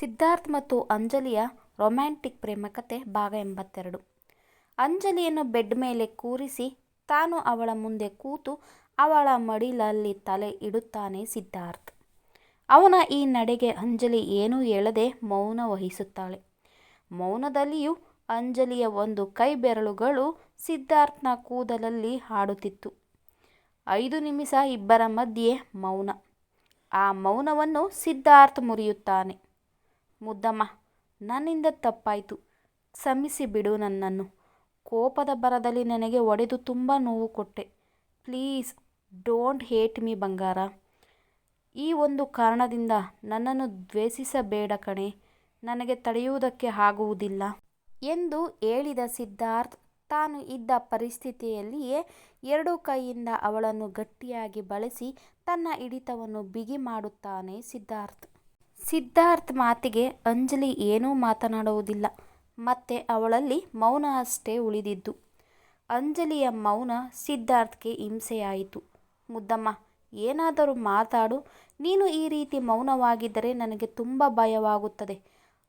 ಸಿದ್ಧಾರ್ಥ್ ಮತ್ತು ಅಂಜಲಿಯ ರೊಮ್ಯಾಂಟಿಕ್ ಪ್ರೇಮ ಕಥೆ ಭಾಗ ಎಂಬತ್ತೆರಡು ಅಂಜಲಿಯನ್ನು ಬೆಡ್ ಮೇಲೆ ಕೂರಿಸಿ ತಾನು ಅವಳ ಮುಂದೆ ಕೂತು ಅವಳ ಮಡಿಲಲ್ಲಿ ತಲೆ ಇಡುತ್ತಾನೆ ಸಿದ್ಧಾರ್ಥ್. ಅವನ ಈ ನಡೆಗೆ ಅಂಜಲಿ ಏನೂ ಹೇಳದೆ ಮೌನ ವಹಿಸುತ್ತಾಳೆ. ಮೌನದಲ್ಲಿಯೂ ಅಂಜಲಿಯ ಒಂದು ಕೈ ಬೆರಳುಗಳು ಸಿದ್ಧಾರ್ಥ್ನ ಕೂದಲಲ್ಲಿ ಹಾಡುತ್ತಿತ್ತು ಐದು ನಿಮಿಷ ಇಬ್ಬರ ಮಧ್ಯೆ ಮೌನ. ಆ ಮೌನವನ್ನು ಸಿದ್ಧಾರ್ಥ್ ಮುರಿಯುತ್ತಾನೆ. ಮುದ್ದಮ್ಮ, ನನ್ನಿಂದ ತಪ್ಪಾಯಿತು ಕ್ಷಮಿಸಿ ಬಿಡು ನನ್ನನ್ನು. ಕೋಪದ ಬರದಲ್ಲಿ ನನಗೆ ಒಡೆದು ತುಂಬ ನೋವು ಕೊಟ್ಟೆ. ಪ್ಲೀಸ್ ಡೋಂಟ್ ಹೇಟ್ ಮೀ ಬಂಗಾರ. ಈ ಒಂದು ಕಾರಣದಿಂದ ನನ್ನನ್ನು ದ್ವೇಷಿಸಬೇಡ ಕಣೆ ನನಗೆ ತಡೆಯುವುದಕ್ಕೆ ಆಗುವುದಿಲ್ಲ. ಎಂದು ಹೇಳಿದ ಸಿದ್ಧಾರ್ಥ್ ತಾನು ಇದ್ದ ಪರಿಸ್ಥಿತಿಯಲ್ಲಿಯೇ ಎರಡೂ ಕೈಯಿಂದ ಅವಳನ್ನು ಗಟ್ಟಿಯಾಗಿ ಬಳಸಿ ತನ್ನ ಹಿಡಿತವನ್ನು ಬಿಗಿ ಮಾಡುತ್ತಾನೆ ಸಿದ್ಧಾರ್ಥ್. ಸಿದ್ಧಾರ್ಥ್ ಮಾತಿಗೆ ಅಂಜಲಿ ಏನೂ ಮಾತನಾಡುವುದಿಲ್ಲ. ಮತ್ತೆ ಅವಳಲ್ಲಿ ಮೌನ ಅಷ್ಟೇ ಉಳಿದಿದ್ದು. ಅಂಜಲಿಯ ಮೌನ ಸಿದ್ಧಾರ್ಥ್ಗೆ ಹಿಂಸೆಯಾಯಿತು. ಮುದ್ದಮ್ಮ, ಏನಾದರೂ ಮಾತಾಡು. ನೀನು ಈ ರೀತಿ ಮೌನವಾಗಿದ್ದರೆ ನನಗೆ ತುಂಬ ಭಯವಾಗುತ್ತದೆ.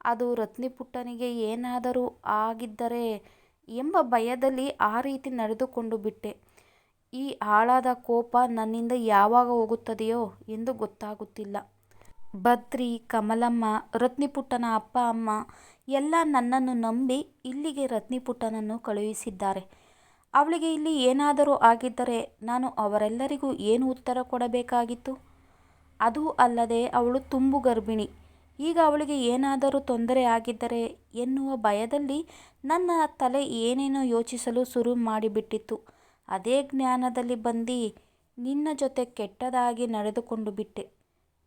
ಅದು ರತ್ನಿಪುಟ್ಟನಿಗೆ ಏನಾದರೂ ಆಗಿದ್ದರೆ ಎಂಬ ಭಯದಲ್ಲಿ ಆ ರೀತಿ ನಡೆದುಕೊಂಡು ಬಿಟ್ಟೆ. ಈ ಹಾಳಾದ ಕೋಪ ನನ್ನಿಂದ ಯಾವಾಗ ಹೋಗುತ್ತದೆಯೋ ಎಂದು ಗೊತ್ತಾಗುತ್ತಿಲ್ಲ. ಬದ್ರಿ, ಕಮಲಮ್ಮ, ರತ್ನಿಪುಟ್ಟನ ಅಪ್ಪ ಅಮ್ಮ ಎಲ್ಲ ನನ್ನನ್ನು ನಂಬಿ ಇಲ್ಲಿಗೆ ರತ್ನಿಪುಟ್ಟನನ್ನು ಕಳುಹಿಸಿದ್ದಾರೆ. ಅವಳಿಗೆ ಇಲ್ಲಿ ಏನಾದರೂ ಆಗಿದ್ದರೆ ನಾನು ಅವರೆಲ್ಲರಿಗೂ ಏನು ಉತ್ತರ ಕೊಡಬೇಕಾಗಿತ್ತು. ಅದೂ ಅಲ್ಲದೆ ಅವಳು ತುಂಬು ಗರ್ಭಿಣಿ. ಈಗ ಅವಳಿಗೆ ಏನಾದರೂ ತೊಂದರೆ ಆಗಿದ್ದರೆ ಎನ್ನುವ ಭಯದಲ್ಲಿ ನನ್ನ ತಲೆ ಏನೇನೋ ಯೋಚಿಸಲು ಶುರು ಮಾಡಿಬಿಟ್ಟಿತ್ತು. ಅದೇ ಜ್ಞಾನದಲ್ಲಿ ಬಂದು ನಿನ್ನ ಜೊತೆ ಕೆಟ್ಟದಾಗಿ ನಡೆದುಕೊಂಡು ಬಿಟ್ಟೆ.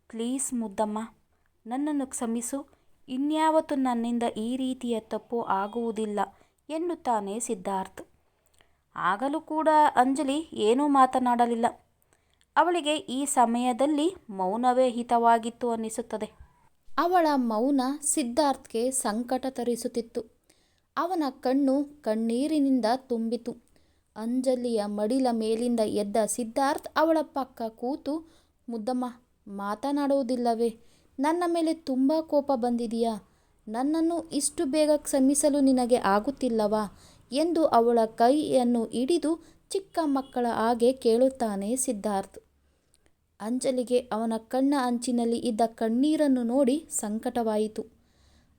ಪ್ಲೀಸ್ ಮುದ್ದಮ್ಮ, ನನ್ನನ್ನು ಕ್ಷಮಿಸು. ಇನ್ಯಾವತ್ತೂ ನನ್ನಿಂದ ಈ ರೀತಿಯ ತಪ್ಪು ಆಗುವುದಿಲ್ಲ ಎನ್ನುತ್ತಾನೆ ಸಿದ್ಧಾರ್ಥ್. ಆಗಲೂ ಕೂಡ ಅಂಜಲಿ ಏನೂ ಮಾತನಾಡಲಿಲ್ಲ. ಅವಳಿಗೆ ಈ ಸಮಯದಲ್ಲಿ ಮೌನವೇ ಹಿತವಾಗಿತ್ತು ಅನ್ನಿಸುತ್ತದೆ. ಅವಳ ಮೌನ ಸಿದ್ಧಾರ್ಥ್ಗೆ ಸಂಕಟ ತರಿಸುತ್ತಿತ್ತು. ಅವನ ಕಣ್ಣು ಕಣ್ಣೀರಿನಿಂದ ತುಂಬಿತು. ಅಂಜಲಿಯ ಮಡಿಲ ಮೇಲಿಂದ ಎದ್ದ ಸಿದ್ಧಾರ್ಥ್ ಅವಳ ಪಕ್ಕ ಕೂತು, ಮುದ್ದಮ್ಮ, ಮಾತನಾಡುವುದಿಲ್ಲವೇ. ನನ್ನ ಮೇಲೆ ತುಂಬ ಕೋಪ ಬಂದಿದೆಯಾ. ನನ್ನನ್ನು ಇಷ್ಟು ಬೇಗ ಕ್ಷಮಿಸಲು ನಿನಗೆ ಆಗುತ್ತಿಲ್ಲವಾ ಎಂದು ಅವಳ ಕೈಯನ್ನು ಹಿಡಿದು ಚಿಕ್ಕ ಮಕ್ಕಳ ಹಾಗೆ ಕೇಳುತ್ತಾನೆ ಸಿದ್ಧಾರ್ಥ್. ಅಂಜಲಿಗೆ ಅವನ ಕಣ್ಣ ಅಂಚಿನಲ್ಲಿ ಇದ್ದ ಕಣ್ಣೀರನ್ನು ನೋಡಿ ಸಂಕಟವಾಯಿತು.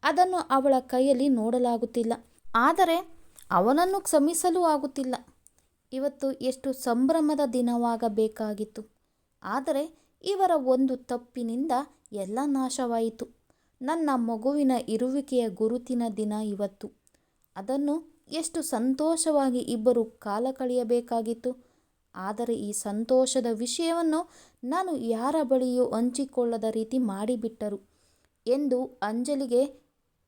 ಅದನ್ನು ಅವಳ ಕೈಯಲ್ಲಿ ನೋಡಲಾಗುತ್ತಿಲ್ಲ. ಆದರೆ ಅವನನ್ನು ಕ್ಷಮಿಸಲು ಆಗುತ್ತಿಲ್ಲ. ಇವತ್ತು ಎಷ್ಟು ಸಂಭ್ರಮದ ದಿನವಾಗಬೇಕಾಗಿತ್ತು. ಆದರೆ ಇವರ ಒಂದು ತಪ್ಪಿನಿಂದ ಎಲ್ಲ ನಾಶವಾಯಿತು. ನನ್ನ ಮಗುವಿನ ಇರುವಿಕೆಯ ಗುರುತಿನ ದಿನ ಇವತ್ತು. ಅದನ್ನು ಎಷ್ಟು ಸಂತೋಷವಾಗಿ ಇಬ್ಬರು ಕಾಲ ಕಳೆಯಬೇಕಾಗಿತ್ತು. ಆದರೆ ಈ ಸಂತೋಷದ ವಿಷಯವನ್ನು ನಾನು ಯಾರ ಬಳಿಯೂ ಹಂಚಿಕೊಳ್ಳದ ರೀತಿ ಮಾಡಿಬಿಟ್ಟರು ಎಂದು ಅಂಜಲಿಗೆ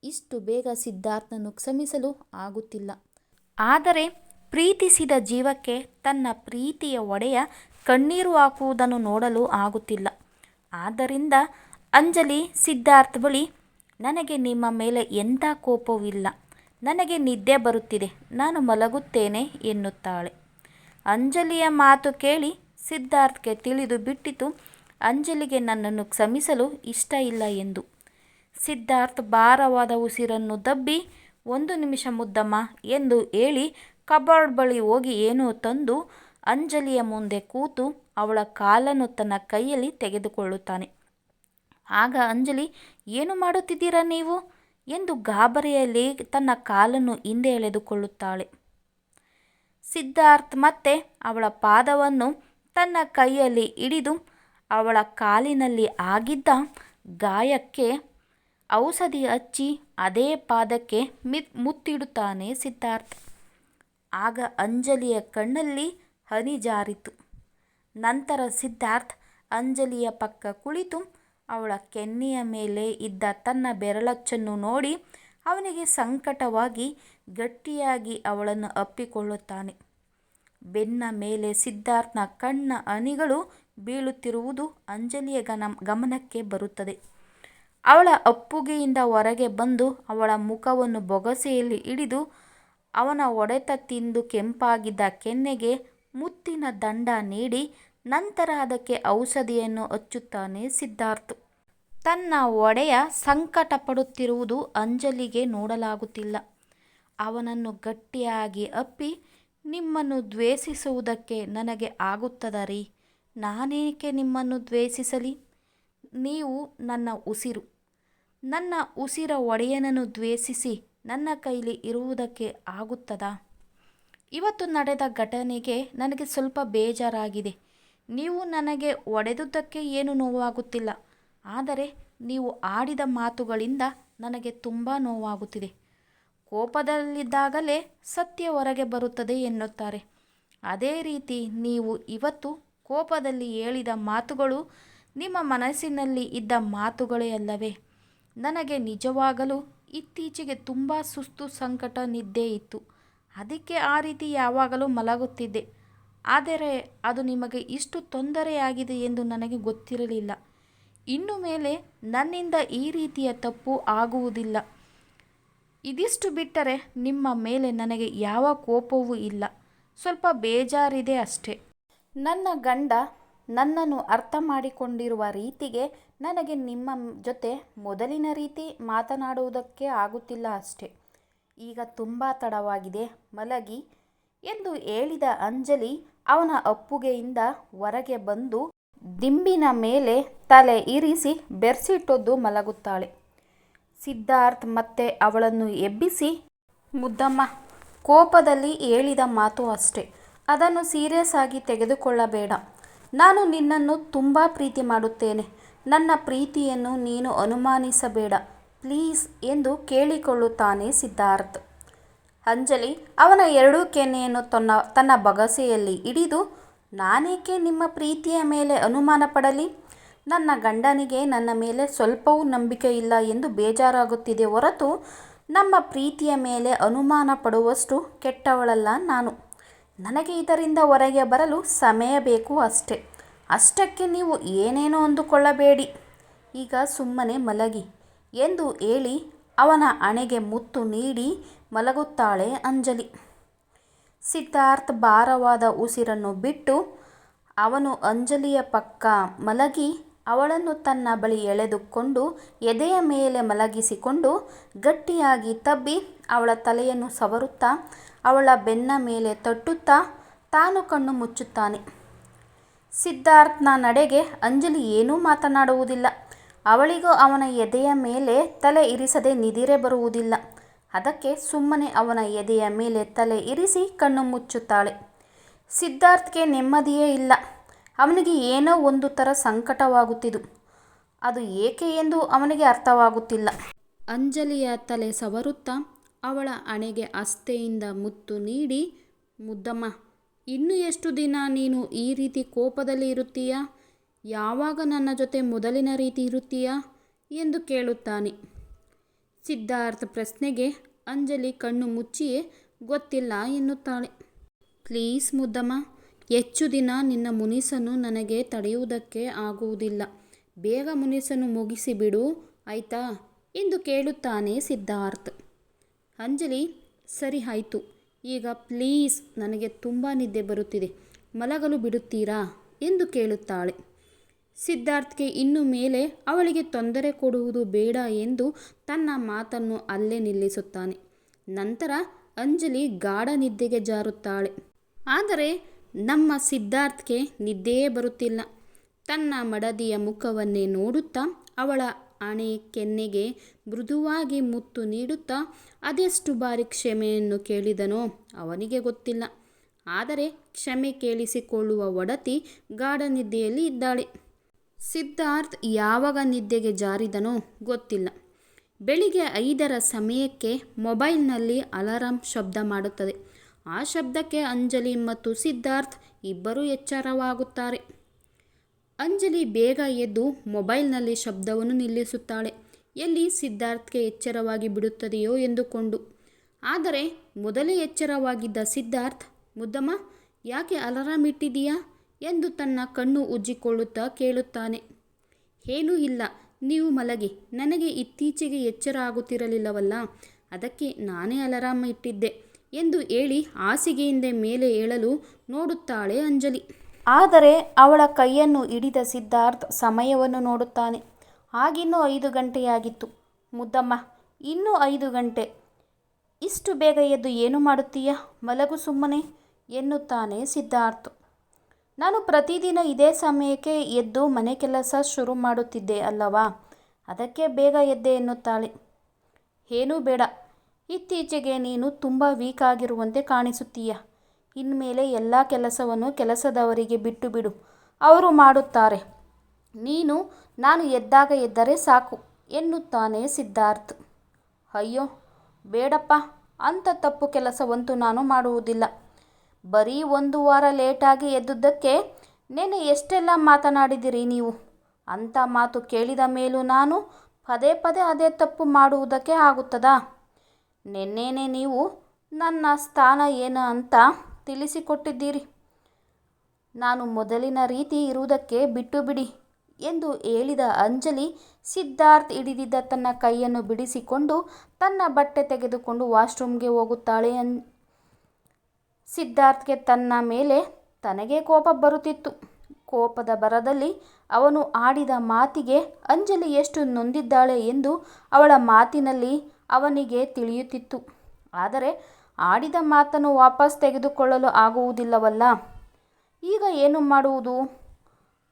ಇಷ್ಟು ಬೇಗ ಸಿದ್ಧಾರ್ಥನನ್ನು ಕ್ಷಮಿಸಲು ಆಗುತ್ತಿಲ್ಲ. ಆದರೆ ಪ್ರೀತಿಸಿದ ಜೀವಕ್ಕೆ ತನ್ನ ಪ್ರೀತಿಯ ಒಡೆಯ ಕಣ್ಣೀರು ಹಾಕುವುದನ್ನು ನೋಡಲು ಆಗುತ್ತಿಲ್ಲ. ಆದ್ದರಿಂದ ಅಂಜಲಿ ಸಿದ್ಧಾರ್ಥ್ ಬಳಿ, ನನಗೆ ನಿಮ್ಮ ಮೇಲೆ ಎಂಥ ಕೋಪವಿಲ್ಲ ನನಗೆ ನಿದ್ದೆ ಬರುತ್ತಿದೆ. ನಾನು ಮಲಗುತ್ತೇನೆ ಎನ್ನುತ್ತಾಳೆ. ಅಂಜಲಿಯ ಮಾತು ಕೇಳಿ ಸಿದ್ಧಾರ್ಥ್ಗೆ ತಿಳಿದು ಬಿಟ್ಟಿತು ಅಂಜಲಿಗೆ ನನ್ನನ್ನು ಕ್ಷಮಿಸಲು ಇಷ್ಟ ಇಲ್ಲ ಎಂದು. ಸಿದ್ಧಾರ್ಥ್ ಭಾರವಾದ ಉಸಿರನ್ನು ದಬ್ಬಿ, ಒಂದು ನಿಮಿಷ ಮುದ್ದಮ್ಮ ಎಂದು ಹೇಳಿ ಕಬಾರ್ಡ್ ಬಳಿ ಹೋಗಿ ಏನೋ ತಂದು ಅಂಜಲಿಯ ಮುಂದೆ ಕೂತು ಅವಳ ಕಾಲನ್ನು ತನ್ನ ಕೈಯಲ್ಲಿ ತೆಗೆದುಕೊಳ್ಳುತ್ತಾನೆ. ಆಗ ಅಂಜಲಿ, ಏನು ಮಾಡುತ್ತಿದ್ದೀರಾ ನೀವು ಎಂದು ಗಾಬರಿಯಲ್ಲಿ ತನ್ನ ಕಾಲನ್ನು ಹಿಂದೆ ಎಳೆದುಕೊಳ್ಳುತ್ತಾಳೆ. ಸಿದ್ಧಾರ್ಥ್ ಮತ್ತೆ ಅವಳ ಪಾದವನ್ನು ತನ್ನ ಕೈಯಲ್ಲಿ ಹಿಡಿದು ಅವಳ ಕಾಲಿನಲ್ಲಿ ಆಗಿದ್ದ ಗಾಯಕ್ಕೆ ಔಷಧಿ ಹಚ್ಚಿ ಅದೇ ಪಾದಕ್ಕೆ ಮುತ್ತಿಡುತ್ತಾನೆ ಸಿದ್ಧಾರ್ಥ್. ಆಗ ಅಂಜಲಿಯ ಕಣ್ಣಲ್ಲಿ ಹನಿ ಜಾರಿತು. ನಂತರ ಸಿದ್ಧಾರ್ಥ್ ಅಂಜಲಿಯ ಪಕ್ಕ ಕುಳಿತು ಅವಳ ಕೆನ್ನೆಯ ಮೇಲೆ ಇದ್ದ ತನ್ನ ಬೆರಳಚ್ಚನ್ನು ನೋಡಿ ಅವನಿಗೆ ಸಂಕಟವಾಗಿ ಗಟ್ಟಿಯಾಗಿ ಅವಳನ್ನು ಅಪ್ಪಿಕೊಳ್ಳುತ್ತಾನೆ. ಬೆನ್ನ ಮೇಲೆ ಸಿದ್ಧಾರ್ಥನ ಕಣ್ಣ ಹನಿಗಳು ಬೀಳುತ್ತಿರುವುದು ಅಂಜಲಿಯ ಗಮನಕ್ಕೆ ಬರುತ್ತದೆ. ಅವಳ ಅಪ್ಪುಗೆಯಿಂದ ಹೊರಗೆ ಬಂದು ಅವಳ ಮುಖವನ್ನು ಬೊಗಸೆಯಲ್ಲಿ ಹಿಡಿದು ಅವನ ಒಡೆತ ತಿಂದು ಕೆಂಪಾಗಿದ್ದ ಕೆನ್ನೆಗೆ ಮುತ್ತಿನ ದಂಡ ನೀಡಿ ನಂತರ ಅದಕ್ಕೆ ಔಷಧಿಯನ್ನು ಹಚ್ಚುತ್ತಾನೆ ಸಿದ್ಧಾರ್ಥ್. ತನ್ನ ಒಡೆಯ ಸಂಕಟ ಪಡುತ್ತಿರುವುದು ಅಂಜಲಿಗೆ ನೋಡಲಾಗುತ್ತಿಲ್ಲ. ಅವನನ್ನು ಗಟ್ಟಿಯಾಗಿ ಅಪ್ಪಿ, ನಿಮ್ಮನ್ನು ದ್ವೇಷಿಸುವುದಕ್ಕೆ ನನಗೆ ಆಗುತ್ತದ ರೀ ನಾನೇಕೆ ನಿಮ್ಮನ್ನು ದ್ವೇಷಿಸಲಿ? ನೀವು ನನ್ನ ಉಸಿರು. ನನ್ನ ಉಸಿರ ಒಡೆಯನನ್ನು ದ್ವೇಷಿಸಿ ನನ್ನ ಕೈಲಿ ಇರುವುದಕ್ಕೆ ಆಗುತ್ತದಾ? ಇವತ್ತು ನಡೆದ ಘಟನೆಗೆ ನನಗೆ ಸ್ವಲ್ಪ ಬೇಜಾರಾಗಿದೆ. ನೀವು ನನಗೆ ಹೊಡೆದುದಕ್ಕೆ ಏನು ನೋವಾಗುತ್ತಿಲ್ಲ. ಆದರೆ ನೀವು ಆಡಿದ ಮಾತುಗಳಿಂದ ನನಗೆ ತುಂಬ ನೋವಾಗುತ್ತಿದೆ. ಕೋಪದಲ್ಲಿದ್ದಾಗಲೇ ಸತ್ಯ ಹೊರಗೆ ಬರುತ್ತದೆ ಎನ್ನುತ್ತಾರೆ. ಅದೇ ರೀತಿ ನೀವು ಇವತ್ತು ಕೋಪದಲ್ಲಿ ಹೇಳಿದ ಮಾತುಗಳು ನಿಮ್ಮ ಮನಸ್ಸಿನಲ್ಲಿ ಇದ್ದ ಮಾತುಗಳೇ ಅಲ್ಲವೇ. ನನಗೆ ನಿಜವಾಗಲೂ ಇತ್ತೀಚೆಗೆ ತುಂಬ ಸುಸ್ತು ಸಂಕಟ ನಿದ್ದೆ ಇತ್ತು. ಅದಕ್ಕೆ ಆ ರೀತಿ ಯಾವಾಗಲೂ ಮಲಗುತ್ತಿದ್ದೆ. ಆದರೆ ಅದು ನಿಮಗೆ ಇಷ್ಟು ತೊಂದರೆಯಾಗಿದೆ ಎಂದು ನನಗೆ ಗೊತ್ತಿರಲಿಲ್ಲ. ಇನ್ನು ಮೇಲೆ ನನ್ನಿಂದ ಈ ರೀತಿಯ ತಪ್ಪು ಆಗುವುದಿಲ್ಲ. ಇದಿಷ್ಟು ಬಿಟ್ಟರೆ ನಿಮ್ಮ ಮೇಲೆ ನನಗೆ ಯಾವ ಕೋಪವೂ ಇಲ್ಲ. ಸ್ವಲ್ಪ ಬೇಜಾರಿದೆ ಅಷ್ಟೇ. ನನ್ನ ಗಂಡ ನನ್ನನ್ನು ಅರ್ಥ ಮಾಡಿಕೊಂಡಿರುವ ರೀತಿಗೆ ನನಗೆ ನಿಮ್ಮ ಜೊತೆ ಮೊದಲಿನ ರೀತಿ ಮಾತನಾಡುವುದಕ್ಕೆ ಆಗುತ್ತಿಲ್ಲ ಅಷ್ಟೇ. ಈಗ ತುಂಬ ತಡವಾಗಿದೆ. ಮಲಗಿ. ಎಂದು ಹೇಳಿದ ಅಂಜಲಿ ಅವನ ಅಪ್ಪುಗೆಯಿಂದ ಹೊರಗೆ ಬಂದು ದಿಂಬಿನ ಮೇಲೆ ತಲೆ ಇರಿಸಿ ಬೆರ್ಸಿಟ್ಟೊದ್ದು ಮಲಗುತ್ತಾಳೆ. ಸಿದ್ಧಾರ್ಥ್ ಮತ್ತೆ ಅವಳನ್ನು ಎಬ್ಬಿಸಿ, ಮುದ್ದಮ್ಮ, ಕೋಪದಲ್ಲಿ ಹೇಳಿದ ಮಾತು ಅಷ್ಟೆ. ಅದನ್ನು ಸೀರಿಯಸ್ ಆಗಿ ತೆಗೆದುಕೊಳ್ಳಬೇಡ. ನಾನು ನಿನ್ನನ್ನು ತುಂಬ ಪ್ರೀತಿ ಮಾಡುತ್ತೇನೆ. ನನ್ನ ಪ್ರೀತಿಯನ್ನು ನೀನು ಅನುಮಾನಿಸಬೇಡ. ಪ್ಲೀಸ್ ಎಂದು ಕೇಳಿಕೊಳ್ಳುತ್ತಾನೆ ಸಿದ್ಧಾರ್ಥ್. ಅಂಜಲಿ, ಅವನ ಎರಡೂ ಕೆನೆಯನ್ನು ತನ್ನ ತನ್ನ ಬಗಸೆಯಲ್ಲಿ ಹಿಡಿದು, ನಾನೇಕೆ ನಿಮ್ಮ ಪ್ರೀತಿಯ ಮೇಲೆ ಅನುಮಾನ ಪಡಲಿ? ನನ್ನ ಗಂಡನಿಗೆ ನನ್ನ ಮೇಲೆ ಸ್ವಲ್ಪವೂ ನಂಬಿಕೆ ಇಲ್ಲ ಎಂದು ಬೇಜಾರಾಗುತ್ತಿದೆ ಹೊರತು ನಮ್ಮ ಪ್ರೀತಿಯ ಮೇಲೆ ಅನುಮಾನ ಪಡುವಷ್ಟು ಕೆಟ್ಟವಳಲ್ಲ ನಾನು. ನನಗೆ ಇದರಿಂದ ಹೊರಗೆ ಬರಲು ಸಮಯ ಬೇಕು ಅಷ್ಟೆ. ಅಷ್ಟಕ್ಕೆ ನೀವು ಏನೇನೋ ಅಂದುಕೊಳ್ಳಬೇಡಿ. ಈಗ ಸುಮ್ಮನೆ ಮಲಗಿ. ಎಂದು ಹೇಳಿ ಅವನ ಹಣೆಗೆ ಮುತ್ತು ನೀಡಿ ಮಲಗುತ್ತಾಳೆ ಅಂಜಲಿ. ಸಿದ್ಧಾರ್ಥ್ ಭಾರವಾದ ಉಸಿರನ್ನು ಬಿಟ್ಟು ಅವನು ಅಂಜಲಿಯ ಪಕ್ಕ ಮಲಗಿ ಅವಳನ್ನು ತನ್ನ ಬಳಿ ಎಳೆದುಕೊಂಡು ಎದೆಯ ಮೇಲೆ ಮಲಗಿಸಿಕೊಂಡು ಗಟ್ಟಿಯಾಗಿ ತಬ್ಬಿ ಅವಳ ತಲೆಯನ್ನು ಸವರುತ್ತಾ ಅವಳ ಬೆನ್ನ ಮೇಲೆ ತಟ್ಟುತ್ತಾ ತಾನು ಕಣ್ಣು ಮುಚ್ಚುತ್ತಾನೆ. ಸಿದ್ಧಾರ್ಥ್ನ ನಡೆಗೆ ಅಂಜಲಿ ಏನೂ ಮಾತನಾಡುವುದಿಲ್ಲ. ಅವಳಿಗೂ ಅವನ ಎದೆಯ ಮೇಲೆ ತಲೆ ಇರಿಸದೆ ನಿದಿರೆ ಬರುವುದಿಲ್ಲ. ಅದಕ್ಕೆ ಸುಮ್ಮನೆ ಅವನ ಎದೆಯ ಮೇಲೆ ತಲೆ ಇರಿಸಿ ಕಣ್ಣು ಮುಚ್ಚುತ್ತಾಳೆ. ಸಿದ್ಧಾರ್ಥ್ಗೆ ನೆಮ್ಮದಿಯೇ ಇಲ್ಲ. ಅವನಿಗೆ ಏನೋ ಒಂದು ಥರ ಸಂಕಟವಾಗುತ್ತಿದು. ಅದು ಏಕೆ ಎಂದು ಅವನಿಗೆ ಅರ್ಥವಾಗುತ್ತಿಲ್ಲ. ಅಂಜಲಿಯ ತಲೆ ಸವರುತ್ತಾ ಅವಳ ಹಣೆಗೆ ಅಸ್ತೆಯಿಂದ ಮುತ್ತು ನೀಡಿ, ಮುದ್ದಮ್ಮ, ಇನ್ನು ಎಷ್ಟು ದಿನ ನೀನು ಈ ರೀತಿ ಕೋಪದಲ್ಲಿ ಇರುತ್ತೀಯಾ? ಯಾವಾಗ ನನ್ನ ಜೊತೆ ಮೊದಲಿನ ರೀತಿ ಇರುತ್ತೀಯಾ ಎಂದು ಕೇಳುತ್ತಾನೆ. ಸಿದ್ಧಾರ್ಥ ಪ್ರಶ್ನೆಗೆ ಅಂಜಲಿ ಕಣ್ಣು ಮುಚ್ಚಿಯೇ ಗೊತ್ತಿಲ್ಲ ಎನ್ನುತ್ತಾಳೆ. ಪ್ಲೀಸ್ ಮುದ್ದಮ್ಮ, ಹೆಚ್ಚು ದಿನ ನಿನ್ನ ಮುನಿಸನ್ನು ನನಗೆ ತಡೆಯುವುದಕ್ಕೆ ಆಗುವುದಿಲ್ಲ. ಬೇಗ ಮುನಿಸನ್ನು ಮುಗಿಸಿಬಿಡು ಆಯ್ತಾ? ಎಂದು ಕೇಳುತ್ತಾನೆ ಸಿದ್ಧಾರ್ಥ್. ಅಂಜಲಿ, ಸರಿ ಆಯಿತು. ಈಗ ಪ್ಲೀಸ್ ನನಗೆ ತುಂಬ ನಿದ್ದೆ ಬರುತ್ತಿದೆ. ಮಲಗಲು ಬಿಡುತ್ತೀರಾ? ಎಂದು ಕೇಳುತ್ತಾಳೆ. ಸಿದ್ಧಾರ್ಥ್ಗೆ ಇನ್ನು ಮೇಲೆ ಅವಳಿಗೆ ತೊಂದರೆ ಕೊಡುವುದು ಬೇಡ ಎಂದು ತನ್ನ ಮಾತನ್ನು ಅಲ್ಲೇ ನಿಲ್ಲಿಸುತ್ತಾನೆ. ನಂತರ ಅಂಜಲಿ ಗಾಢ ನಿದ್ದೆಗೆ ಜಾರುತ್ತಾಳೆ. ಆದರೆ ನಮ್ಮ ಸಿದ್ಧಾರ್ಥ್ಗೆ ನಿದ್ದೆಯೇ ಬರುತ್ತಿಲ್ಲ. ತನ್ನ ಮಡದಿಯ ಮುಖವನ್ನೇ ನೋಡುತ್ತಾ ಅವಳ ಅಣೆ ಕೆನ್ನೆಗೆ ಮೃದುವಾಗಿ ಮುತ್ತು ನೀಡುತ್ತಾ, ಅದೆಷ್ಟು ಬಾರಿ ಕ್ಷಮೆಯನ್ನು ಕೇಳಿದನೋ ಅವನಿಗೆ ಗೊತ್ತಿಲ್ಲ. ಆದರೆ ಕ್ಷಮೆ ಕೇಳಿಸಿಕೊಳ್ಳುವ ಒಡತಿ ಗಾಢ ನಿದ್ದೆಯಲ್ಲಿ ಇದ್ದಾಳೆ. ಸಿದ್ಧಾರ್ಥ್ ಯಾವಾಗ ನಿದ್ದೆಗೆ ಜಾರಿದನೋ ಗೊತ್ತಿಲ್ಲ. ಬೆಳಿಗ್ಗೆ ಐದರ ಸಮಯಕ್ಕೆ ಮೊಬೈಲ್ನಲ್ಲಿ ಅಲಾರಾಂ ಶಬ್ದ ಮಾಡುತ್ತದೆ. ಆ ಶಬ್ದಕ್ಕೆ ಅಂಜಲಿ ಮತ್ತು ಸಿದ್ಧಾರ್ಥ್ ಇಬ್ಬರೂ ಎಚ್ಚರವಾಗುತ್ತಾರೆ. ಅಂಜಲಿ ಬೇಗ ಎದ್ದು ಮೊಬೈಲ್ನಲ್ಲಿ ಶಬ್ದವನ್ನು ನಿಲ್ಲಿಸುತ್ತಾಳೆ. ಎಲ್ಲಿ ಸಿದ್ಧಾರ್ಥ್ಗೆ ಎಚ್ಚರವಾಗಿ ಬಿಡುತ್ತದೆಯೋ ಎಂದುಕೊಂಡು. ಆದರೆ, ಮೊದಲೇ ಎಚ್ಚರವಾಗಿದ್ದ ಸಿದ್ಧಾರ್ಥ್, ಮುದ್ದಮ್ಮ, ಯಾಕೆ ಅಲಾರಾಮ್ ಇಟ್ಟಿದೀಯಾ ಎಂದು ತನ್ನ ಕಣ್ಣು ಉಜ್ಜಿಕೊಳ್ಳುತ್ತಾ ಕೇಳುತ್ತಾನೆ. ಏನೂ ಇಲ್ಲ, ನೀವು ಮಲಗಿ. ನನಗೆ ಇತ್ತೀಚೆಗೆ ಎಚ್ಚರ ಆಗುತ್ತಿರಲಿಲ್ಲವಲ್ಲ. ಅದಕ್ಕೆ ನಾನೇ ಅಲರಾಮ್ ಇಟ್ಟಿದ್ದೆ ಎಂದು ಹೇಳಿ ಹಾಸಿಗೆಯಿಂದ ಮೇಲೆ ಏಳಲು ನೋಡುತ್ತಾಳೆ ಅಂಜಲಿ. ಆದರೆ ಅವಳ ಕೈಯನ್ನು ಹಿಡಿದ ಸಿದ್ಧಾರ್ಥ್ ಸಮಯವನ್ನು ನೋಡುತ್ತಾನೆ. ಆಗಿನ್ನೂ ಐದು ಗಂಟೆಯಾಗಿತ್ತು. ಮುದ್ದಮ್ಮ, ಇನ್ನೂ ಐದು ಗಂಟೆ. ಇಷ್ಟು ಬೇಗ ಎದ್ದು ಏನು ಮಾಡುತ್ತೀಯ? ಮಲಗು ಸುಮ್ಮನೆ ಎನ್ನುತ್ತಾನೆ ಸಿದ್ಧಾರ್ಥ್. ನಾನು ಪ್ರತಿದಿನ ಇದೇ ಸಮಯಕ್ಕೆ ಎದ್ದು ಮನೆ ಕೆಲಸ ಶುರು ಮಾಡುತ್ತಿದ್ದೆ ಅಲ್ಲವಾ? ಅದಕ್ಕೆ ಬೇಗ ಎದ್ದೆ ಎನ್ನುತ್ತಾಳೆ. ಏನೂ ಬೇಡ. ಇತ್ತೀಚೆಗೆ ನೀನು ತುಂಬ ವೀಕ್ ಆಗಿರುವಂತೆ ಕಾಣಿಸುತ್ತೀಯ? ಇನ್ಮೇಲೆ ಎಲ್ಲ ಕೆಲಸವನ್ನು ಕೆಲಸದವರಿಗೆ ಬಿಟ್ಟು ಬಿಡು ಅವರು ಮಾಡುತ್ತಾರೆ. ನೀನು, ನಾನು ಎದ್ದಾಗ ಎದ್ದರೆ ಸಾಕು ಎನ್ನುತ್ತಾನೆ ಸಿದ್ಧಾರ್ಥ್. ಅಯ್ಯೋ, ಬೇಡಪ್ಪ. ಅಂಥ ತಪ್ಪು ಕೆಲಸವಂತೂ ನಾನು ಮಾಡುವುದಿಲ್ಲ. ಬರೀ ಒಂದು ವಾರ ಲೇಟಾಗಿ ಎದ್ದುದಕ್ಕೆ ನೆನೆ ಎಷ್ಟೆಲ್ಲ ಮಾತನಾಡಿದಿರಿ ನೀವು? ಅಂತ ಮಾತು ಕೇಳಿದ ಮೇಲೂ ನಾನು ಪದೇ ಪದೇ ಅದೇ ತಪ್ಪು ಮಾಡುವುದಕ್ಕೆ ಆಗುತ್ತದಾ? ನೆನ್ನೇನೆ ನೀವು ನನ್ನ ಸ್ಥಾನ ಏನು ಅಂತ ತಿಳಿಸಿಕೊಟ್ಟಿದ್ದೀರಿ. ನಾನು ಮೊದಲಿನ ರೀತಿ ಇರುವುದಕ್ಕೆ ಬಿಟ್ಟು ಬಿಡಿ ಎಂದು ಹೇಳಿದ ಅಂಜಲಿ ಸಿದ್ಧಾರ್ಥ್ ಹಿಡಿದಿದ್ದ ತನ್ನ ಕೈಯನ್ನು ಬಿಡಿಸಿಕೊಂಡು ತನ್ನ ಬಟ್ಟೆ ತೆಗೆದುಕೊಂಡು ವಾಶ್ರೂಮ್ಗೆ ಹೋಗುತ್ತಾಳೆ ಅನ್ ಸಿದ್ಧಾರ್ಥ್ಗೆ ತನ್ನ ಮೇಲೆ ತನಗೆ ಕೋಪ ಬರುತ್ತಿತ್ತು. ಕೋಪದ ಬರದಲ್ಲಿ ಅವನು ಆಡಿದ ಮಾತಿಗೆ ಅಂಜಲಿ ಎಷ್ಟು ನೊಂದಿದ್ದಾಳೆ ಎಂದು ಅವಳ ಮಾತಿನಲ್ಲಿ ಅವನಿಗೆ ತಿಳಿಯುತ್ತಿತ್ತು. ಆದರೆ ಆಡಿದ ಮಾತನ್ನು ವಾಪಸ್ ತೆಗೆದುಕೊಳ್ಳಲು ಆಗುವುದಿಲ್ಲವಲ್ಲ. ಈಗ ಏನು ಮಾಡುವುದು?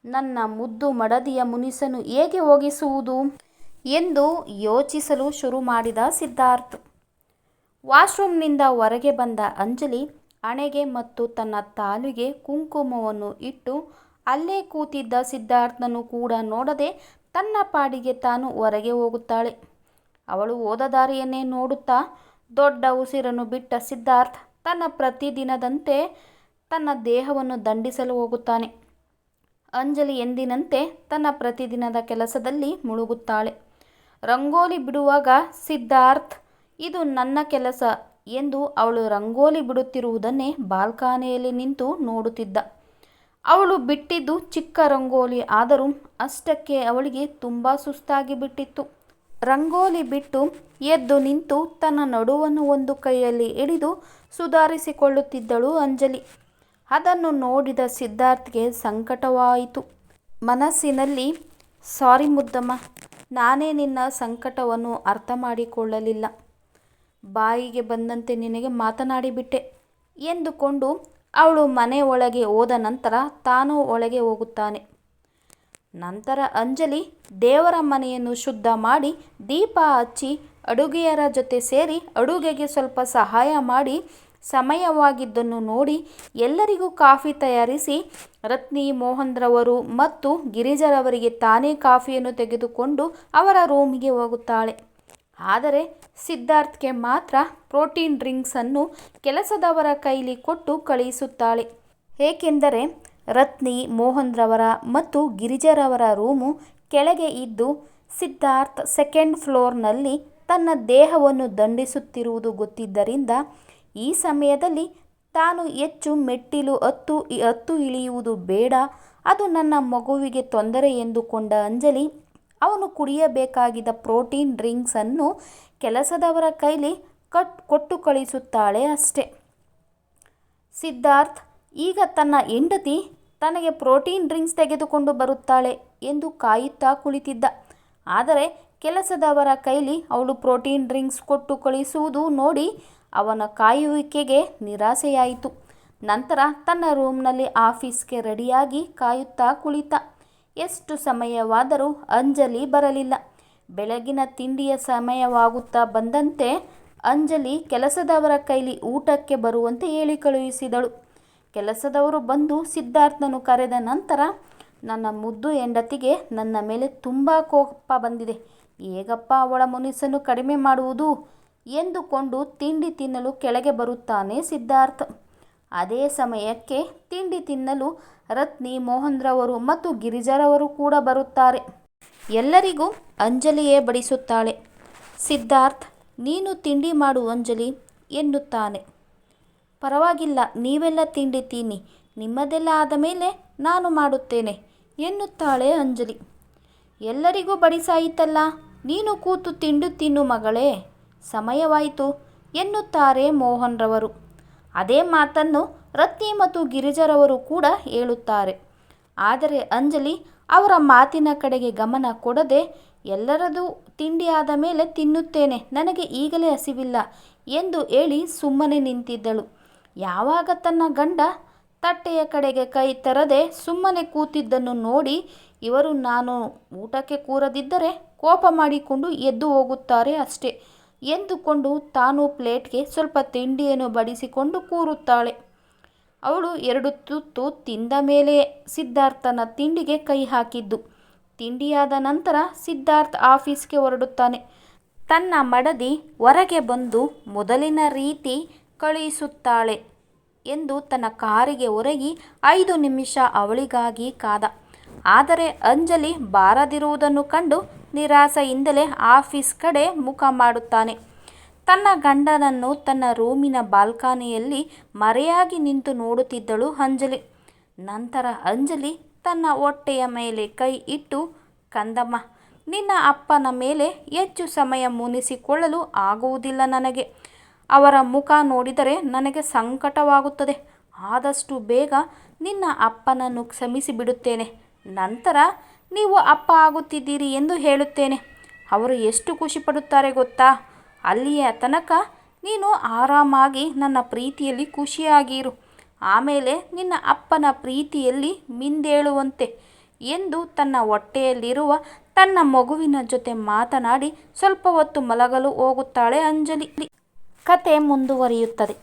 ನನ್ನ ಮುದ್ದು ಮಡದಿಯ ಮುನಿಸನ್ನು ಹೇಗೆ ಹೋಗಿಸುವುದು ಎಂದು ಯೋಚಿಸಲು ಶುರು ಮಾಡಿದ ಸಿದ್ಧಾರ್ಥ್. ವಾಶ್ರೂಮ್ನಿಂದ ಹೊರಗೆ ಬಂದ ಅಂಜಲಿ ಹಣೆಗೆ ಮತ್ತು ತನ್ನ ತಾಲಿಗೆ ಕುಂಕುಮವನ್ನು ಇಟ್ಟು ಅಲ್ಲೇ ಕೂತಿದ್ದ ಸಿದ್ಧಾರ್ಥನನ್ನು ಕೂಡ ನೋಡದೆ ತನ್ನ ಪಾಡಿಗೆ ತಾನು ಹೊರಗೆ ಹೋಗುತ್ತಾಳೆ. ಅವಳು ಓದ ದಾರಿಯನ್ನೇ ನೋಡುತ್ತಾ ದೊಡ್ಡ ಉಸಿರನ್ನು ಬಿಟ್ಟ ಸಿದ್ಧಾರ್ಥ ತನ್ನ ಪ್ರತಿದಿನದಂತೆ ತನ್ನ ದೇಹವನ್ನು ದಂಡಿಸಲು ಹೋಗುತ್ತಾನೆ. ಅಂಜಲಿ ಎಂದಿನಂತೆ ತನ್ನ ಪ್ರತಿದಿನದ ಕೆಲಸದಲ್ಲಿ ಮುಳುಗುತ್ತಾಳೆ. ರಂಗೋಲಿ ಬಿಡುವಾಗ, ಸಿದ್ಧಾರ್ಥ್, ಇದು ನನ್ನ ಕೆಲಸ. ಎಂದು ಅವಳು ರಂಗೋಲಿ ಬಿಡುತ್ತಿರುವುದನ್ನೇ ಬಾಲ್ಕಾನೆಯಲ್ಲಿ ನಿಂತು ನೋಡುತ್ತಿದ್ದ. ಅವಳು ಬಿಟ್ಟಿದ್ದು ಚಿಕ್ಕ ರಂಗೋಲಿ ಆದರೂ ಅಷ್ಟಕ್ಕೆ ಅವಳಿಗೆ ತುಂಬ ಸುಸ್ತಾಗಿ ಬಿಟ್ಟಿತ್ತು. ರಂಗೋಲಿ ಬಿಟ್ಟು ಎದ್ದು ನಿಂತು ತನ್ನ ನಡುವನ್ನು ಒಂದು ಕೈಯಲ್ಲಿ ಹಿಡಿದು ಸುಧಾರಿಸಿಕೊಳ್ಳುತ್ತಿದ್ದಳು ಅಂಜಲಿ. ಅದನ್ನು ನೋಡಿದ ಸಿದ್ಧಾರ್ಥ್ಗೆ ಸಂಕಟವಾಯಿತು. ಮನಸ್ಸಿನಲ್ಲಿ, ಸಾರಿ ಮುದ್ದಮ್ಮ, ನಾನೇ ನಿನ್ನ ಸಂಕಟವನ್ನು ಅರ್ಥ ಮಾಡಿಕೊಳ್ಳಲಿಲ್ಲ. ಬಾಯಿಗೆ ಬಂದಂತೆ ನಿನಗೆ ಮಾತನಾಡಿಬಿಟ್ಟೆ ಎಂದುಕೊಂಡು ಅವಳು ಮನೆ ಒಳಗೆ ಹೋದ ನಂತರ ತಾನೂ ಒಳಗೆ ಹೋಗುತ್ತಾನೆ. ನಂತರ ಅಂಜಲಿ ದೇವರ ಮನೆಯನ್ನು ಶುದ್ಧ ಮಾಡಿ ದೀಪ ಹಚ್ಚಿ ಅಡುಗೆಯರ ಜೊತೆ ಸೇರಿ ಅಡುಗೆಗೆ ಸ್ವಲ್ಪ ಸಹಾಯ ಮಾಡಿ ಸಮಯವಾಗಿದ್ದನ್ನು ನೋಡಿ ಎಲ್ಲರಿಗೂ ಕಾಫಿ ತಯಾರಿಸಿ ರತ್ನಿ ಮೋಹನ್ರವರು ಮತ್ತು ಗಿರಿಜರವರಿಗೆ ತಾನೇ ಕಾಫಿಯನ್ನು ತೆಗೆದುಕೊಂಡು ಅವರ ರೂಮಿಗೆ ಹೋಗುತ್ತಾಳೆ. ಆದರೆ ಸಿದ್ಧಾರ್ಥ್ಗೆ ಮಾತ್ರ ಪ್ರೋಟೀನ್ ಡ್ರಿಂಕ್ಸನ್ನು ಕೆಲಸದವರ ಕೈಲಿ ಕೊಟ್ಟು ಕಳುಹಿಸುತ್ತಾಳೆ ಏಕೆಂದರೆ ರತ್ನಿ ಮೋಹನ್ರವರ ಮತ್ತು ಗಿರಿಜರವರ ರೂಮು ಕೆಳಗೆ ಇದ್ದು ಸಿದ್ಧಾರ್ಥ್ ಸೆಕೆಂಡ್ ಫ್ಲೋರ್ನಲ್ಲಿ ತನ್ನ ದೇಹವನ್ನು ದಂಡಿಸುತ್ತಿರುವುದು ಗೊತ್ತಿದ್ದರಿಂದ ಈ ಸಮಯದಲ್ಲಿ ತಾನು ಹೆಚ್ಚು ಮೆಟ್ಟಿಲು ಹತ್ತು ಹತ್ತು ಇಳಿಯುವುದು ಬೇಡ, ಅದು ನನ್ನ ಮಗುವಿಗೆ ತೊಂದರೆ ಎಂದುಕೊಂಡ ಅಂಜಲಿ ಅವನು ಕುಡಿಯಬೇಕಾಗಿದ್ದ ಪ್ರೋಟೀನ್ ಡ್ರಿಂಕ್ಸನ್ನು ಕೆಲಸದವರ ಕೈಲಿ ಕಟ್ ಕೊಟ್ಟು ಕಳಿಸುತ್ತಾಳೆ ಅಷ್ಟೆ. ಸಿದ್ಧಾರ್ಥ್, ಈಗ ತನ್ನ ಹೆಂಡತಿ ತನಗೆ ಪ್ರೋಟೀನ್ ಡ್ರಿಂಕ್ಸ್ ತೆಗೆದುಕೊಂಡು ಬರುತ್ತಾಳೆ ಎಂದು ಕಾಯುತ್ತಾ ಕುಳಿತಿದ್ದ. ಆದರೆ ಕೆಲಸದವರ ಕೈಲಿ ಅವಳು ಪ್ರೋಟೀನ್ ಡ್ರಿಂಕ್ಸ್ ಕೊಟ್ಟು ಕಳಿಸುವುದು ನೋಡಿ ಅವನ ಕಾಯುವಿಕೆಗೆ ನಿರಾಸೆಯಾಯಿತು. ನಂತರ ತನ್ನ ರೂಮ್ನಲ್ಲಿ ಆಫೀಸ್ಗೆ ರೆಡಿಯಾಗಿ ಕಾಯುತ್ತಾ ಕುಳಿತ. ಎಷ್ಟು ಸಮಯವಾದರೂ ಅಂಜಲಿ ಬರಲಿಲ್ಲ. ಬೆಳಗಿನ ತಿಂಡಿಯ ಸಮಯವಾಗುತ್ತಾ ಬಂದಂತೆ ಅಂಜಲಿ ಕೆಲಸದವರ ಕೈಲಿ ಊಟಕ್ಕೆ ಬರುವಂತೆ ಹೇಳಿ ಕಳುಹಿಸಿದಳು. ಕೆಲಸದವರು ಬಂದು ಸಿದ್ಧಾರ್ಥನು ಕರೆದ ನಂತರ, ನನ್ನ ಮುದ್ದು ಹೆಂಡತಿಗೆ ನನ್ನ ಮೇಲೆ ತುಂಬ ಕೋಪ ಬಂದಿದೆ. ಹೇಗಪ್ಪ ಅವಳ ಮುನಿಸನ್ನು ಕಡಿಮೆ ಮಾಡುವುದು? ಎಂದುಕೊಂಡು ತಿಂಡಿ ತಿನ್ನಲು ಕೆಳಗೆ ಬರುತ್ತಾನೆ ಸಿದ್ಧಾರ್ಥ್. ಅದೇ ಸಮಯಕ್ಕೆ ತಿಂಡಿ ತಿನ್ನಲು ರತ್ನಿ ಮೋಹನ್ರವರು ಮತ್ತು ಗಿರಿಜರವರು ಕೂಡ ಬರುತ್ತಾರೆ. ಎಲ್ಲರಿಗೂ ಅಂಜಲಿಯೇ ಬಡಿಸುತ್ತಾಳೆ. ಸಿದ್ಧಾರ್ಥ್, ನೀನು ತಿಂಡಿ ಮಾಡು ಅಂಜಲಿ ಎನ್ನುತ್ತಾನೆ. ಪರವಾಗಿಲ್ಲ, ನೀವೆಲ್ಲ ತಿಂಡಿ ತಿನ್ನಿ. ನಿಮ್ಮದೆಲ್ಲ ಆದ ಮೇಲೆ ನಾನು ಮಾಡುತ್ತೇನೆ ಎನ್ನುತ್ತಾಳೆ ಅಂಜಲಿ. ಎಲ್ಲರಿಗೂ ಬಡಿಸಾಯಿತಲ್ಲ, ನೀನು ಕೂತು ತಿಂಡು ತಿನ್ನು ಮಗಳೇ. ಸಮಯವಾಯಿತು ಎನ್ನುತ್ತಾರೆ ಮೋಹನ್ರವರು. ಅದೇ ಮಾತನ್ನು ರತ್ನಿ ಮತ್ತು ಗಿರಿಜರವರು ಕೂಡ ಹೇಳುತ್ತಾರೆ. ಆದರೆ ಅಂಜಲಿ ಅವರ ಮಾತಿನ ಕಡೆಗೆ ಗಮನ ಕೊಡದೆ, ಎಲ್ಲರದು ತಿಂಡಿಯಾದ ಮೇಲೆ ತಿನ್ನುತ್ತೇನೆ, ನನಗೆ ಈಗಲೇ ಹಸಿವಿಲ್ಲ ಎಂದು ಹೇಳಿ ಸುಮ್ಮನೆ ನಿಂತಿದ್ದಳು. ಯಾವಾಗ ತನ್ನ ಗಂಡ ತಟ್ಟೆಯ ಕಡೆಗೆ ಕೈ ತರದೆ ಸುಮ್ಮನೆ ಕೂತಿದ್ದನ್ನು ನೋಡಿ ಇವರು, ನಾನು ಊಟಕ್ಕೆ ಕೂರದಿದ್ದರೆ ಕೋಪ ಮಾಡಿಕೊಂಡು ಎದ್ದು ಹೋಗುತ್ತಾರೆ ಅಷ್ಟೇ. ಎಂದುಕೊಂಡು ತಾನು ಪ್ಲೇಟ್ಗೆ ಸ್ವಲ್ಪ ತಿಂಡಿಯನ್ನು ಬಡಿಸಿಕೊಂಡು ಕೂರುತ್ತಾಳೆ. ಅವಳು ಎರಡು ತುತ್ತು ತಿಂದ ಮೇಲೆ ಸಿದ್ಧಾರ್ಥನ ತಿಂಡಿಗೆ ಕೈ ಹಾಕಿದ್ದು. ತಿಂಡಿಯಾದ ನಂತರ ಸಿದ್ಧಾರ್ಥ್ ಆಫೀಸ್ಗೆ ಹೊರಡುತ್ತಾನೆ. ತನ್ನ ಮಡದಿ ಹೊರಗೆ ಬಂದು ಮೊದಲಿನ ರೀತಿ ಕಳುಹಿಸುತ್ತಾಳೆ ಎಂದು ತನ್ನ ಕಾರಿಗೆ ಒರಗಿ ಐದು ನಿಮಿಷ ಅವಳಿಗಾಗಿ ಕಾದ. ಆದರೆ ಅಂಜಲಿ ಬಾರದಿರುವುದನ್ನು ಕಂಡು ನಿರಾಸೆಯಿಂದಲೇ ಆಫೀಸ್ ಕಡೆ ಮುಖ ಮಾಡುತ್ತಾನೆ. ತನ್ನ ಗಂಡನನ್ನು ತನ್ನ ರೂಮಿನ ಬಾಲ್ಕನಿಯಲ್ಲಿ ಮರೆಯಾಗಿ ನಿಂತು ನೋಡುತ್ತಿದ್ದಳು ಅಂಜಲಿ. ನಂತರ ಅಂಜಲಿ ತನ್ನ ಹೊಟ್ಟೆಯ ಮೇಲೆ ಕೈ ಇಟ್ಟು, ಕಂದಮ್ಮ, ನಿನ್ನ ಅಪ್ಪನ ಮೇಲೆ ಹೆಚ್ಚು ಸಮಯ ಮುನಿಸಿಕೊಳ್ಳಲು ಆಗುವುದಿಲ್ಲ ನನಗೆ. ಅವರ ಮುಖ ನೋಡಿದರೆ ನನಗೆ ಸಂಕಟವಾಗುತ್ತದೆ. ಆದಷ್ಟು ಬೇಗ ನಿನ್ನ ಅಪ್ಪನನ್ನು ಕ್ಷಮಿಸಿ ಬಿಡುತ್ತೇನೆ ನಂತರ ನೀವು ಅಪ್ಪ ಆಗುತ್ತಿದ್ದೀರಿ ಎಂದು ಹೇಳುತ್ತೇನೆ. ಅವರು ಎಷ್ಟು ಖುಷಿಪಡುತ್ತಾರೆ ಗೊತ್ತಾ? ಅಲ್ಲಿಯ ತನಕ ನೀನು ಆರಾಮಾಗಿ ನನ್ನ ಪ್ರೀತಿಯಲ್ಲಿ ಖುಷಿಯಾಗಿರು. ಆಮೇಲೆ ನಿನ್ನ ಅಪ್ಪನ ಪ್ರೀತಿಯಲ್ಲಿ ಮಿಂದೇಳುವಂತೆ ಎಂದು ತನ್ನ ಹೊಟ್ಟೆಯಲ್ಲಿರುವ ತನ್ನ ಮಗುವಿನ ಜೊತೆ ಮಾತನಾಡಿ ಸ್ವಲ್ಪ ಹೊತ್ತು ಮಲಗಲು ಹೋಗುತ್ತಾಳೆ ಅಂಜಲಿ. ಕತೆ ಮುಂದುವರಿಯುತ್ತದೆ.